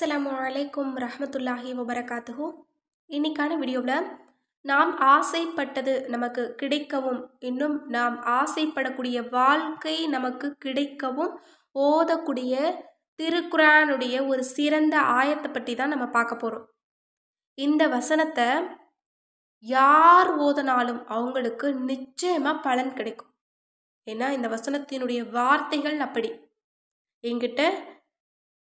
அஸ்லாம் வலைக்கும் ரஹமத்துல்லாஹி வபரகாத்துஹு இன்னைக்கான வீடியோவில் நாம் ஆசைப்பட்டது நமக்கு கிடைக்கவும் இன்னும் நாம் ஆசைப்படக்கூடிய வாழ்க்கை நமக்கு கிடைக்கவும் ஓதக்கூடிய திருக்குரானுடைய ஒரு சிறந்த ஆயத்தை பற்றி தான் நம்ம பார்க்க போகிறோம் இந்த வசனத்தை யார் ஓதனாலும் அவங்களுக்கு நிச்சயமாக பலன் கிடைக்கும். ஏன்னா இந்த வசனத்தினுடைய வார்த்தைகள் அப்படி. என்கிட்ட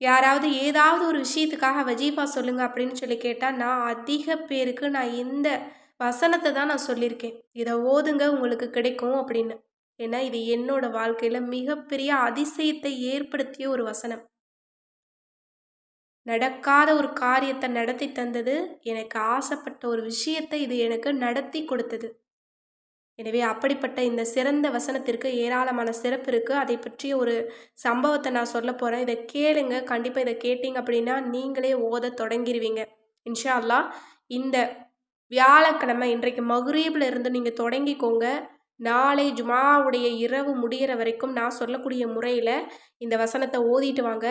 யாராவது ஏதாவது ஒரு விஷயத்துக்காக வஜீஃபா சொல்லுங்க அப்படின்னு சொல்லி கேட்டால் நான் அதிக பேருக்கு நான் இந்த வசனத்தை தான் நான் சொல்லியிருக்கேன். இதை ஓதுங்க உங்களுக்கு கிடைக்கும் அப்படின்னு. ஏன்னா இது என்னோட வாழ்க்கையில் மிகப்பெரிய அதிசயத்தை ஏற்படுத்திய ஒரு வசனம். நடக்காத ஒரு காரியத்தை நடத்தி தந்தது எனக்கு ஆசைப்பட்ட ஒரு விஷயத்தை இது எனக்கு நடத்தி கொடுத்தது. எனவே அப்படிப்பட்ட இந்த சிறந்த வசனத்திற்கு ஏராளமான சிறப்பு இருக்குது அதை பற்றிய ஒரு சம்பவத்தை நான் சொல்ல போகிறேன் இதை கேளுங்க. கண்டிப்பாக இதை கேட்டிங்க அப்படின்னா நீங்களே ஓத தொடங்கிடுவீங்க இன்ஷா அல்லா இந்த வியாழக்கிழமை இன்றைக்கு மகுரீபில் இருந்து நீங்கள் தொடங்கிக்கோங்க. நாளை ஜுமாவுடைய இரவு முடிகிற வரைக்கும் நான் சொல்லக்கூடிய முறையில் இந்த வசனத்தை ஓதிட்டு வாங்க.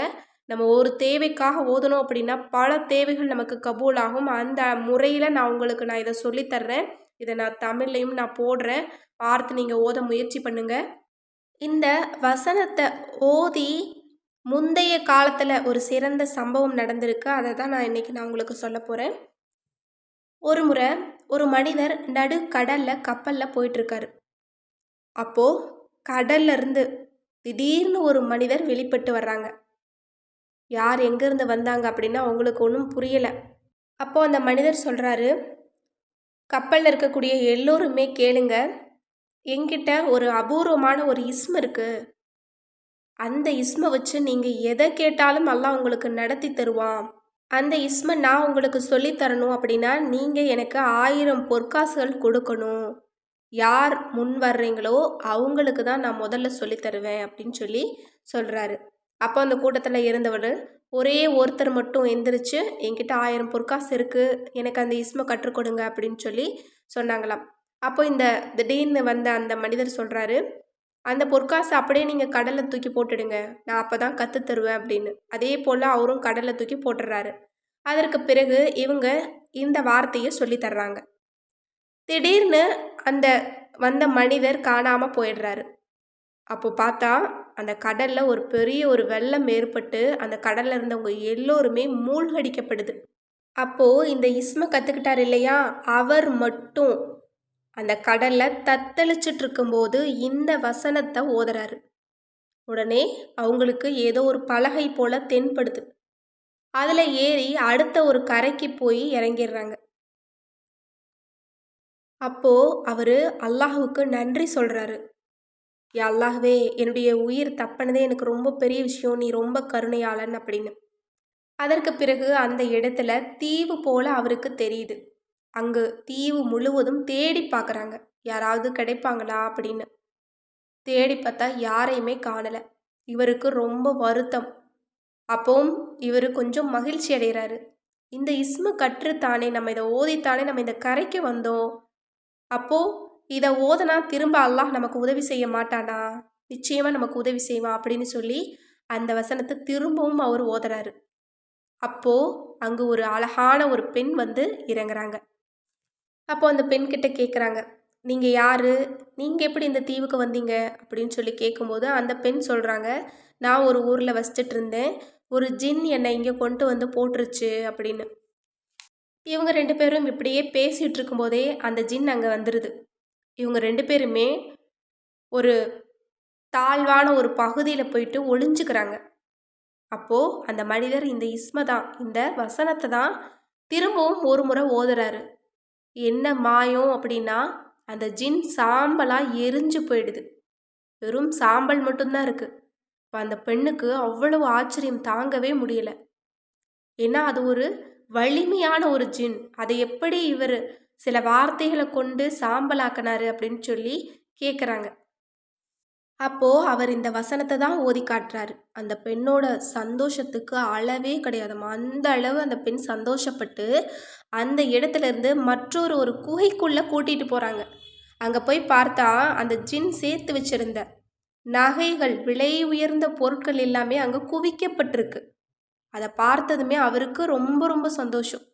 நம்ம ஒரு தேவைக்காக ஓதணும் அப்படின்னா பல தேவைகள் நமக்கு கபூலாகும். அந்த முறையில் நான் உங்களுக்கு நான் இதை சொல்லித்தர்றேன் இதை நான் தமிழ்லையும் நான் போடுறேன். பார்த்து நீங்கள் ஓத முயற்சி பண்ணுங்கள் இந்த வசனத்தை ஓதி முந்தைய காலத்தில் ஒரு சிறந்த சம்பவம் நடந்திருக்கு. அதை தான் நான் இன்றைக்கி நான் உங்களுக்கு சொல்ல போகிறேன் ஒரு முறை ஒரு மனிதர் நடு கடலில் கப்பலில் போயிட்டுருக்காரு. அப்போது கடல்லேருந்து திடீர்னு ஒரு மனிதர் வெளிப்பட்டு வர்றாங்க. யார் எங்கேருந்து வந்தாங்க அப்படின்னா அவங்களுக்கு ஒன்றும் புரியலை. அப்போது அந்த மனிதர் சொல்கிறாரு கப்பலில் இருக்கக்கூடிய எல்லோருமே கேளுங்க. என்கிட்ட ஒரு அபூர்வமான ஒரு இஸ்ம இருக்குது அந்த இஸ்மை வச்சு நீங்கள் எதை கேட்டாலும் அல்லாஹ் உங்களுக்கு நடத்தி தருவான். அந்த இஸ்மை நான் உங்களுக்கு சொல்லித்தரணும் அப்படின்னா நீங்கள் எனக்கு ஆயிரம் பொற்காசுகள் கொடுக்கணும். யார் முன் வர்றீங்களோ அவங்களுக்கு தான் நான் முதல்ல சொல்லித்தருவேன் அப்படின்னு சொல்லி சொல்கிறாரு அப்போ அந்த கூட்டத்தில் இருந்தவர் ஒரே ஒருத்தர் மட்டும் எந்திரிச்சு என்கிட்ட ஆயிரம் பொற்காசு இருக்குது எனக்கு அந்த இஸ்மை கற்றுக்கொடுங்க அப்படின்னு சொல்லி சொன்னாங்களாம். அப்போ இந்த திடீர்னு வந்த அந்த மனிதர் சொல்கிறாரு அந்த பொற்காசு அப்படியே நீங்கள் கடலில் தூக்கி போட்டுடுங்க நான் அப்போ தான் கற்று தருவேன் அப்படின்னு. அதே போல் அவரும் கடலில் தூக்கி போட்டுடுறாரு. அதற்கு பிறகு இவங்க இந்த வார்த்தையை சொல்லி தர்றாங்க. திடீர்னு அந்த வந்த மனிதர் காணாமல் போயிடுறாரு. அப்போ பார்த்தா அந்த கடலில் ஒரு பெரிய ஒரு வெள்ளம் ஏற்பட்டு அந்த கடலில் இருந்தவங்க எல்லோருமே மூழ்கடிக்கப்படுது. அப்போது இந்த இஸ்ம கற்றுக்கிட்டார் இல்லையா? அவர் மட்டும் அந்த கடலில் தத்தளிச்சிட்டு இருக்கும்போது இந்த வசனத்தை ஓதுறாரு. உடனே அவங்களுக்கு ஏதோ ஒரு பலகை போல தென்படுது. அதில் ஏறி அடுத்த ஒரு கரைக்கு போய் இறங்கிடுறாங்க அப்போது அவர் அல்லாஹுக்கு நன்றி சொல்கிறாரு அல்லாஹ்வே என்னுடைய உயிர் தப்பினதே எனக்கு ரொம்ப பெரிய விஷயம் நீ ரொம்ப கருணையாளன் அப்படின்னு. அதற்கு பிறகு அந்த இடத்துல தீவு போல அவருக்கு தெரியுது. அங்கு தீவு முழுவதும் தேடி பார்க்குறாங்க. யாராவது கிடைப்பாங்களா அப்படின்னு. தேடி பார்த்தா யாரையுமே காணலை. இவருக்கு ரொம்ப வருத்தம். அப்போவும் இவர் கொஞ்சம் மகிழ்ச்சி அடைகிறாரு. இந்த இஸ்ம கற்றுத்தானே நம்ம இதை ஓதித்தானே நம்ம இந்த கரைக்கு வந்தோம். அப்போது இதை ஓதனா திரும்ப அல்லாஹ் நமக்கு உதவி செய்ய மாட்டானா? நிச்சயமாக நமக்கு உதவி செய்வான் அப்படின்னு சொல்லி அந்த வசனத்தை திரும்பவும் அவர் ஓதுறாரு. அப்போது அங்கு ஒரு அழகான ஒரு பெண் வந்து இறங்குறாங்க. அப்போ அந்த பெண் கிட்ட கேட்குறாங்க நீங்கள் யார்? நீங்கள் எப்படி இந்த தீவுக்கு வந்தீங்க? அப்படின்னு சொல்லி கேட்கும்போது அந்த பெண் சொல்கிறாங்க நான் ஒரு ஊரில் வசிச்சிட்டு இருந்தேன் ஒரு ஜின் என்னை இங்கே கொண்டு வந்து போட்டுருச்சு அப்படின்னு. இவங்க ரெண்டு பேரும் இப்படியே பேசிகிட்டு இருக்கும்போதே அந்த ஜின் அங்கே வந்துடுது இவங்க ரெண்டு பேருமே ஒரு தாழ்வான ஒரு பகுதியில் போயிட்டு ஒளிஞ்சுக்கிறாங்க. அப்போது அந்த மனிதர் இந்த இஸ்மை தான் இந்த வசனத்தை தான் திரும்பவும் ஒரு முறை ஓதுறாரு. என்ன மாயம் அப்படின்னா அந்த ஜின் சாம்பலாக எரிஞ்சு போயிடுது. வெறும் சாம்பல் மட்டும்தான் இருக்குது இப்போ அந்த பெண்ணுக்கு அவ்வளவு ஆச்சரியம் தாங்கவே முடியல. ஏன்னா அது ஒரு வலிமையான ஒரு ஜின். அதை எப்படி இவர் சில வார்த்தைகளை கொண்டு சாம்பலாக்கினாரு அப்படின்னு சொல்லி கேட்குறாங்க அப்போது அவர் இந்த வசனத்தை தான் ஓதி காட்டுறாரு. அந்த பெண்ணோட சந்தோஷத்துக்கு அளவே கிடையாதுமா அந்த அளவு அந்த பெண் சந்தோஷப்பட்டு அந்த இடத்துல இருந்து மற்றொரு ஒரு குகைக்குள்ளே கூட்டிகிட்டு போகிறாங்க அங்கே போய் பார்த்தா அந்த ஜின் சேர்த்து வச்சிருந்த நகைகள் விலை உயர்ந்த பொருட்கள் எல்லாமே அங்கே குவிக்கப்பட்டிருக்கு. அதை பார்த்ததுமே அவருக்கு ரொம்ப ரொம்ப சந்தோஷம்.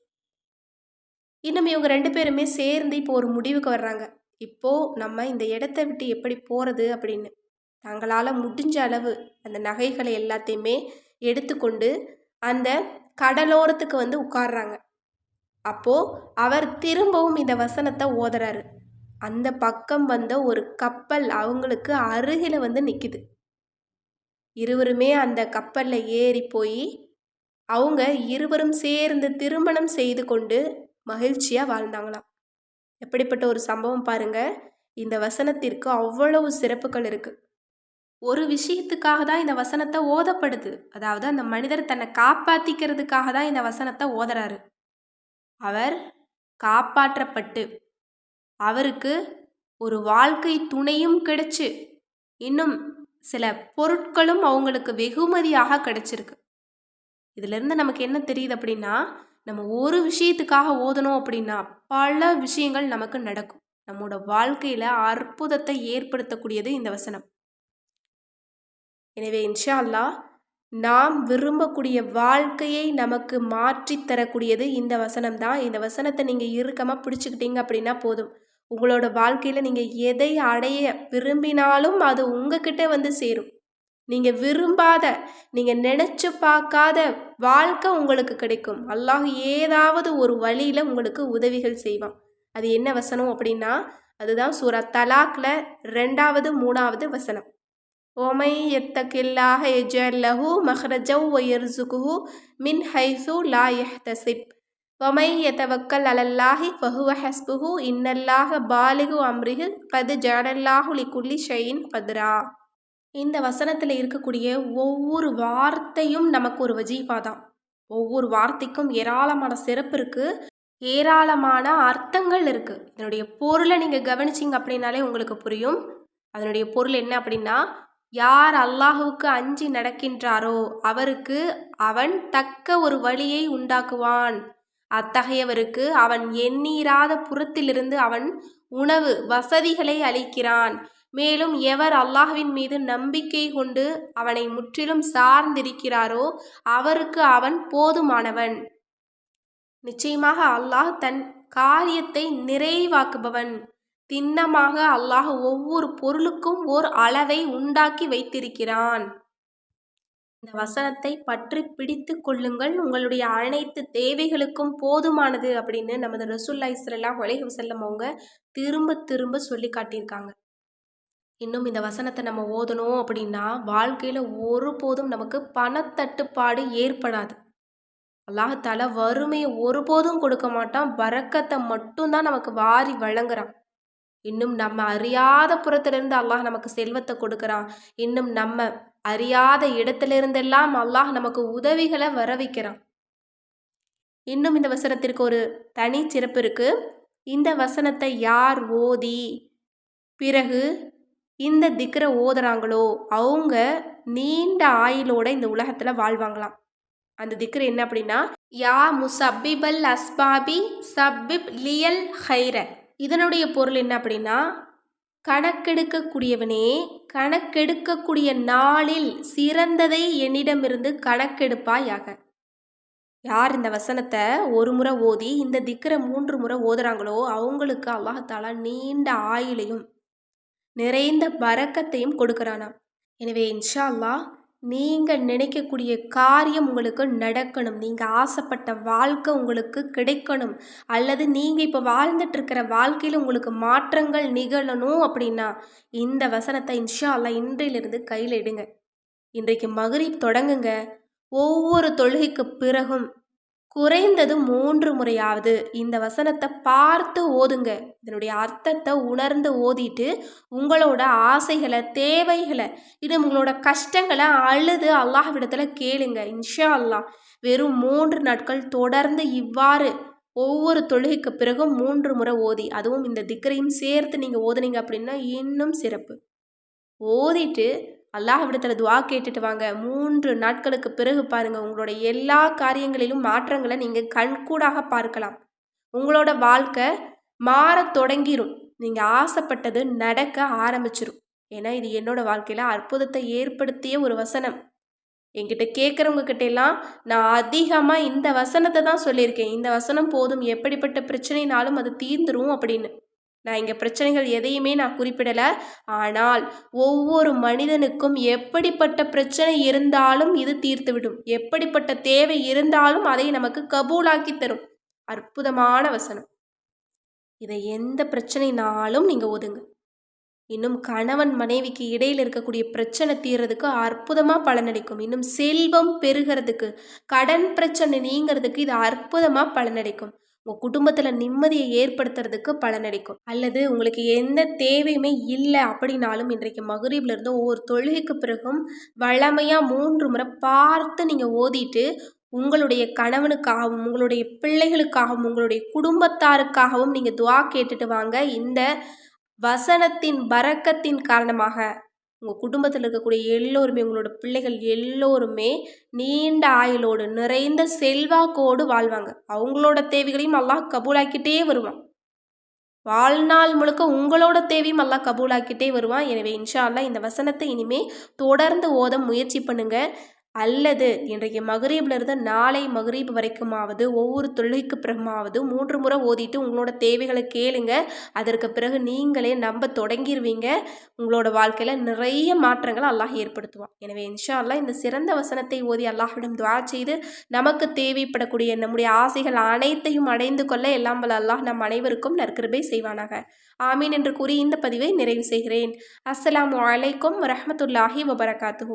இன்னும் இவங்க ரெண்டு பேருமே சேர்ந்து இப்போ ஒரு முடிவுக்கு வர்றாங்க. இப்போது நம்ம இந்த இடத்த விட்டு எப்படி போகிறது அப்படின்னு. தங்களால் முடிஞ்ச அளவு அந்த நகைகளை எல்லாத்தையுமே எடுத்துக்கொண்டு அந்த கடலோரத்துக்கு வந்து உட்கார்றாங்க. அப்போது அவர் திரும்பவும் இந்த வசனத்தை ஓதுறாரு. அந்த பக்கம் வந்த ஒரு கப்பல் அவங்களுக்கு அருகில் வந்து நிற்கிது இருவருமே அந்த கப்பலில் ஏறி போய் அவங்க இருவரும் சேர்ந்து திருமணம் செய்து கொண்டு மகிழ்ச்சியாக வாழ்ந்தாங்களாம். எப்படிப்பட்ட ஒரு சம்பவம் பாருங்க. இந்த வசனத்திற்கு அவ்வளவு சிறப்புகள் இருக்குது ஒரு விஷயத்துக்காக தான் இந்த வசனத்தை ஓதப்படுது. அதாவது அந்த மனிதர் தன்னை காப்பாற்றிக்கிறதுக்காக தான் இந்த வசனத்தை ஓதுறாரு. அவர் காப்பாற்றப்பட்டு அவருக்கு ஒரு வாழ்க்கை துணையும் கிடைச்சு இன்னும் சில பொருட்களும் அவங்களுக்கு வெகுமதியாக கிடைச்சிருக்கு. இதிலிருந்து நமக்கு என்ன தெரியுது அப்படின்னா நம்ம ஒரு விஷயத்துக்காக ஓதணும் அப்படின்னா பல விஷயங்கள் நமக்கு நடக்கும். நம்மோட வாழ்க்கையில் அற்புதத்தை ஏற்படுத்தக்கூடியது இந்த வசனம். எனவே இன்ஷா அல்லா நாம் விரும்பக்கூடிய வாழ்க்கையை நமக்கு மாற்றி தரக்கூடியது இந்த வசனம் தான். இந்த வசனத்தை நீங்கள் இறுக்கமாக பிடிச்சிக்கிட்டீங்க அப்படின்னா போதும். உங்களோட வாழ்க்கையில் நீங்கள் எதை அடைய விரும்பினாலும் அது உங்ககிட்ட வந்து சேரும். நீங்கள் விரும்பாத நீங்கள் நினச்சி பார்க்காத வாழ்க்கை உங்களுக்கு கிடைக்கும். அல்லாஹ் ஏதாவது ஒரு வழியில் உங்களுக்கு உதவிகள் செய்வான். அது என்ன வசனம் அப்படின்னா அதுதான் சூரா தலாக்ல ரெண்டாவது மூணாவது வசனம். ஓமை எத்தகில்லாக எஜல்லஹு மஹ்ரஜவ் ஒயர்சுகுஹு மின் ஹைசு லா எஹ்தசிப் ஒமை எதவக்கல் அலல்லாஹி ஃபஹுவ ஹஸ்புஹு இன்னல்லாக பாலிகு அம்ரிஹு கது ஜானல்லாஹுலி குல்லி ஷெயின் கத்ரா. இந்த வசனத்தில் இருக்கக்கூடிய ஒவ்வொரு வார்த்தையும் நமக்கு ஒரு வஜீஃபா தான் ஒவ்வொரு வார்த்தைக்கும் ஏராளமான சிறப்பு இருக்குது ஏராளமான அர்த்தங்கள் இருக்குது இதனுடைய பொருளை நீங்கள் கவனிச்சிங்க அப்படின்னாலே உங்களுக்கு புரியும். அதனுடைய பொருள் என்ன அப்படின்னா யார் அல்லாஹுவுக்கு அஞ்சி நடக்கின்றாரோ அவருக்கு அவன் தக்க ஒரு வழியை உண்டாக்குவான். அத்தகையவருக்கு அவன் எண்ணீராத புறத்திலிருந்து அவன் உணவு வசதிகளை அளிக்கிறான். மேலும் எவர் அல்லாஹ்வின் மீது நம்பிக்கை கொண்டு அவனை முற்றிலும் சார்ந்திருக்கிறாரோ அவருக்கு அவன் போதுமானவன். நிச்சயமாக அல்லாஹ் தன் காரியத்தை நிறைவாக்குபவன். திண்ணமாக அல்லாஹ் ஒவ்வொரு பொருளுக்கும் ஓர் அளவை உண்டாக்கி வைத்திருக்கிறான். இந்த வசனத்தை பற்றி பிடித்து கொள்ளுங்கள். உங்களுடைய அனைத்து தேவைகளுக்கும் போதுமானது அப்படின்னு நமது ரசூல்லா இஸ்ரல்லா உலக செல்லம் அவங்க திரும்ப திரும்ப சொல்லி காட்டியிருக்காங்க. இன்னும் இந்த வசனத்தை நம்ம ஓதணும் அப்படின்னா வாழ்க்கையில் ஒருபோதும் நமக்கு பணத்தட்டுப்பாடு ஏற்படாது. அல்லாஹால வறுமையை ஒருபோதும் கொடுக்க மாட்டான். பறக்கத்தை மட்டும்தான் நமக்கு வாரி வழங்குறான். இன்னும் நம்ம அறியாத புறத்திலிருந்து அல்லாஹ் நமக்கு செல்வத்தை கொடுக்குறான். இன்னும் நம்ம அறியாத இடத்திலிருந்தெல்லாம் அல்லாஹ் நமக்கு உதவிகளை வர வைக்கிறான் இன்னும் இந்த வசனத்திற்கு ஒரு தனி சிறப்பு இருக்கு. இந்த வசனத்தை யார் ஓதி பிறகு இந்த திக்கரை ஓதுறாங்களோ அவங்க நீண்ட ஆயுளோட இந்த உலகத்தில் வாழ்வாங்களாம். அந்த திக்கர் என்ன அப்படின்னா யா முசப்பிபல் அஸ்பாபி சப்பிப் லியல் ஹைர. இதனுடைய பொருள் என்ன அப்படின்னா கணக்கெடுக்கக்கூடியவனே கணக்கெடுக்கக்கூடிய நாளில் சிறந்ததை என்னிடமிருந்து கணக்கெடுப்பாயாக. யார் இந்த வசனத்தை ஒரு முறை ஓதி இந்த திக்கரை மூன்று முறை ஓதுறாங்களோ அவங்களுக்கு அல்லாஹாலா நீண்ட ஆயுளையும் நிறைந்த பறக்கத்தையும் கொடுக்குறானா எனவே இன்ஷா அல்லா நீங்கள் நினைக்கக்கூடிய காரியம் உங்களுக்கு நடக்கணும். நீங்கள் ஆசைப்பட்ட வாழ்க்கை உங்களுக்கு கிடைக்கணும். அல்லது நீங்கள் இப்போ வாழ்ந்துட்டுருக்கிற வாழ்க்கையில் உங்களுக்கு மாற்றங்கள் நிகழணும் அப்படின்னா இந்த வசனத்தை இன்ஷா அல்லா இன்றையிலிருந்து கையில் எடுங்க. இன்றைக்கு மகரீப் தொடங்குங்க. ஒவ்வொரு தொழுகைக்கு பிறகும் குறைந்தது மூன்று முறையாவது இந்த வசனத்தை பார்த்து ஓதுங்க. இதனுடைய அர்த்தத்தை உணர்ந்து ஓதிட்டு உங்களோட ஆசைகளை தேவைகளை இது உங்களோட கஷ்டங்களை அழுது அல்லாஹ்விடத்தில் கேளுங்க. இன்ஷா அல்லாஹ் வெறும் மூன்று நாட்கள் தொடர்ந்து இவ்வாறு ஒவ்வொரு தொழுகைக்கு பிறகும் மூன்று முறை ஓதி அதுவும் இந்த திக்கரையும் சேர்த்து நீங்கள் ஓதுனீங்க அப்படின்னா இன்னும் சிறப்பு. ஓதிட்டு அல்லாஹ்விடத்தில் துவா கேட்டுட்டு வாங்க. மூன்று நாட்களுக்கு பிறகு பாருங்கள் உங்களோட எல்லா காரியங்களிலும் மாற்றங்களை நீங்கள் கண்கூடாக பார்க்கலாம். உங்களோட வாழ்க்கை மாற தொடங்கிரும். நீங்கள் ஆசைப்பட்டது நடக்க ஆரம்பிச்சிரும். ஏன்னா இது என்னோட வாழ்க்கையில் அற்புதத்தை ஏற்படுத்திய ஒரு வசனம். என்கிட்ட கேட்குறவங்க கிட்ட எல்லாம் நான் அதிகமாக இந்த வசனத்தை தான் சொல்லியிருக்கேன். இந்த வசனம் போதும் எப்படிப்பட்ட பிரச்சனைனாலும் அது தீர்ந்துரும் அப்படின்னு. நான் இங்கே பிரச்சனைகள் எதையுமே நான் குறிப்பிடலை. ஆனால் ஒவ்வொரு மனிதனுக்கும் எப்படிப்பட்ட பிரச்சனை இருந்தாலும் இது தீர்த்துவிடும். எப்படிப்பட்ட தேவை இருந்தாலும் அதை நமக்கு கபூலாக்கி தரும். அற்புதமான வசனம். இதை எந்த பிரச்சனைனாலும் நீங்கள் ஒதுங்க. இன்னும் கணவன் மனைவிக்கு இடையில் இருக்கக்கூடிய பிரச்சனை தீர்றதுக்கு அற்புதமாக பலனளிக்கும். இன்னும் செல்வம் பெருகிறதுக்கு கடன் பிரச்சனை நீங்கிறதுக்கு இது அற்புதமாக பலனளிக்கும். உங்கள் குடும்பத்தில் நிம்மதியை ஏற்படுத்துறதுக்கு பலனளிக்கும் அல்லது உங்களுக்கு எந்த தேவையுமே இல்லை அப்படின்னாலும் இன்றைக்கு மகரிபிலிருந்து ஒவ்வொரு தொழுகைக்கு பிறகும் வளமையாக மூன்று முறை பார்த்து நீங்கள் ஓதிட்டு உங்களுடைய கணவனுக்காகவும் உங்களுடைய பிள்ளைகளுக்காகவும் உங்களுடைய குடும்பத்தாருக்காகவும் நீங்கள் துவா கேட்டுட்டு வாங்க. இந்த வசனத்தின் பறக்கத்தின் காரணமாக. உங்கள் குடும்பத்தில் இருக்கக்கூடிய எல்லோருமே உங்களோட பிள்ளைகள் எல்லோருமே நீண்ட ஆயுளோடு நிறைந்த செல்வாக்கோடு வாழ்வாங்க. அவங்களோட தேவைகளையும் அல்லாஹ் கபூலாக்கிட்டே வருவான். வாழ்நாள் முழுக்க உங்களோட தேவையும் அல்லாஹ் கபூலாக்கிட்டே வருவான். எனவே இன்ஷா அல்லா இந்த வசனத்தை இனிமே தொடர்ந்து ஓத முயற்சி பண்ணுங்கள் அல்லது இன்றைக்கு மகரீப்லேருந்து நாளை மகரீப் வரைக்குமாவது ஒவ்வொரு தொழுகைக்கு பிறகுமாவது மூன்று முறை ஓதிட்டு உங்களோட தேவைகளை கேளுங்க. அதற்கு பிறகு நீங்களே நம்ப தொடங்கிடுவீங்க உங்களோட வாழ்க்கையில் நிறைய மாற்றங்களை அல்லாஹ் ஏற்படுத்துவான். எனவே இன்ஷா அல்லாஹ் இந்த சிறந்த வசனத்தை ஓதி அல்லாஹிடம் துவா செய்து நமக்கு தேவைப்படக்கூடிய நம்முடைய ஆசைகள் அனைத்தையும் அடைந்து கொள்ள எல்லாம் வல்ல அல்லாஹ் நம் அனைவருக்கும் நற்கிருபை செய்வானாக. ஆமீன் என்று கூறி இந்த பதிவை நிறைவு செய்கிறேன். அஸ்லாம் வலைக்கம் வரமத்துல்லாஹி வபரகாத்து